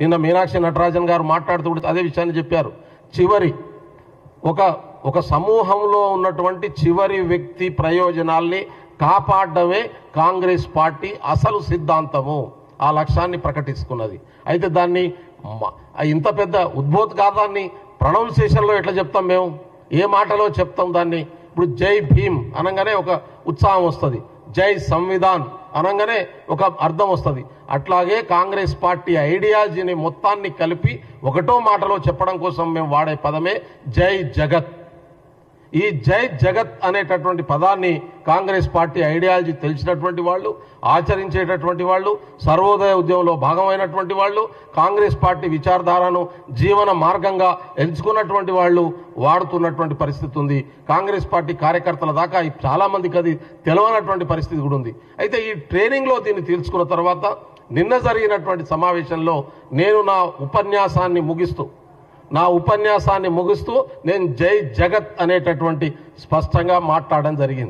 నిన్న మీనాక్షి నటరాజన్ గారు మాట్లాడుతూ అదే విషయాన్ని చెప్పారు. చివరి ఒక ఒక సమూహంలో ఉన్నటువంటి చివరి వ్యక్తి ప్రయోజనాల్ని కాపాడడమే కాంగ్రెస్ పార్టీ అసలు సిద్ధాంతము. ఆ లక్ష్యాన్ని ప్రకటిస్తున్నది అయితే దాన్ని ఇంత పెద్ద ఉద్బోధగాదాన్ని ప్రొనౌన్సియేషన్లో ఎట్లా చెప్తాం మేము? ఏ మాటలో చెప్తాం దాన్ని? ఇప్పుడు జై భీమ్ అనగానే ఒక ఉత్సాహం వస్తుంది. జై సంవిధాన్ అనగానే ఒక అర్థం వస్తుంది. అట్లాగే కాంగ్రెస్ పార్టీ ఐడియాలజీని మొత్తాన్ని కలిపి ఒకటో మాటలో చెప్పడం కోసం మేము వాడే పదమే జై జగత్. ఈ జై జగత్ అనేటటువంటి పదాన్ని కాంగ్రెస్ పార్టీ ఐడియాలజీ తెలిసినటువంటి వాళ్ళు ఆచరించేటటువంటి వాళ్ళు సర్వోదయ ఉద్యమంలో భాగమైనటువంటి వాళ్ళు కాంగ్రెస్ పార్టీ విచారధారను జీవన మార్గంగా ఎంచుకున్నటువంటి వాళ్ళు వాడుతున్నటువంటి పరిస్థితి ఉంది. కాంగ్రెస్ పార్టీ కార్యకర్తల దాకా చాలామందికి అది తెలవనటువంటి పరిస్థితి కూడా ఉంది. అయితే ఈ ట్రైనింగ్లో దీన్ని తీర్చుకున్న తర్వాత నిన్న జరిగినటువంటి సమావేశంలో నేను నా ఉపన్యాసాన్ని ముగిస్తూ నా ఉపన్యాసాన్ని ముగిస్తూ నేను జై జగత్ అనేటటువంటి స్పష్టంగా మాట్లాడడం జరిగింది.